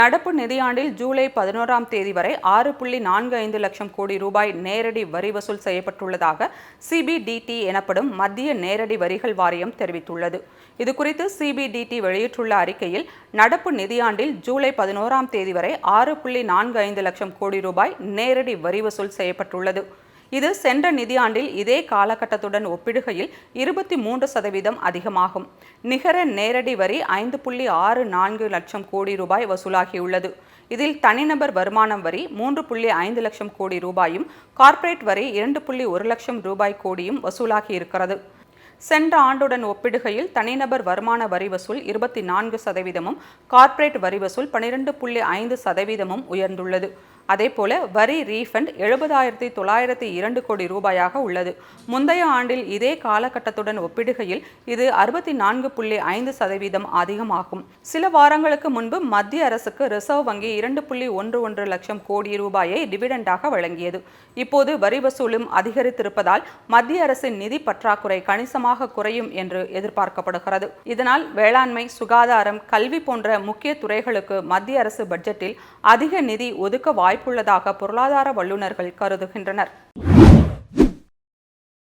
நடப்பு நிதியாண்டில் ஜூலை பதினோராம் தேதி வரை ஆறு புள்ளி நான்கு ஐந்து லட்சம் கோடி ரூபாய் நேரடி வரி வசூல் செய்யப்பட்டுள்ளதாக சிபிடிடி எனப்படும் மத்திய நேரடி வரிகள் வாரியம் தெரிவித்துள்ளது. இதுகுறித்து சிபிடிடி வெளியிட்டுள்ள அறிக்கையில் நடப்பு நிதியாண்டில் ஜூலை பதினோராம் தேதி வரை ஆறு புள்ளி நான்கு ஐந்து லட்சம் கோடி ரூபாய் நேரடி வரி வசூல் செய்யப்பட்டுள்ளது. இது சென்ற நிதியாண்டில் இதே காலகட்டத்துடன் ஒப்பிடுகையில் இருபத்தி மூன்று சதவீதம் அதிகமாகும். நிகர நேரடி வரி ஐந்து புள்ளி ஆறு நான்கு லட்சம் கோடி ரூபாய் வசூலாகியுள்ளது. இதில் தனிநபர் வருமானம் வரி மூன்று புள்ளி ஐந்து லட்சம் கோடி ரூபாயும் கார்ப்பரேட் வரி இரண்டு புள்ளி ஒரு லட்சம் ரூபாய் கோடியும் வசூலாகி இருக்கிறது சென்ற ஆண்டுடன் ஒப்பிடுகையில் தனிநபர் வருமான வரி வசூல் இருபத்தி நான்கு சதவீதமும் கார்ப்பரேட் வரி வசூல் பனிரெண்டு புள்ளி ஐந்து சதவீதமும் உயர்ந்துள்ளது. அதே போல வரி ரீஃபண்ட் எழுபதாயிரத்தி தொள்ளாயிரத்தி இரண்டு கோடி ரூபாயாக உள்ளது. முந்தைய ஆண்டில் இதே காலகட்டத்துடன் ஒப்பிடுகையில் இது அறுபத்தி நான்கு புள்ளி ஐந்து சதவீதம் அதிகமாகும். சில வாரங்களுக்கு முன்பு மத்திய அரசுக்கு ரிசர்வ் வங்கி இரண்டு புள்ளி ஒன்று ஒன்று லட்சம் கோடி ரூபாயை டிவிடெண்டாக வழங்கியது. இப்போது வரி வசூலும் அதிகரித்திருப்பதால் மத்திய அரசின் நிதி பற்றாக்குறை கணிசமாக குறையும் என்று எதிர்பார்க்கப்படுகிறது. இதனால் வேளாண்மை சுகாதாரம் கல்வி போன்ற முக்கிய துறைகளுக்கு மத்திய அரசு பட்ஜெட்டில் அதிக நிதி ஒதுக்க வாய்ப்பு வாய்ப்புள்ளதாக பொருளாதார வல்லுநர்கள் கருதுகின்றனர்.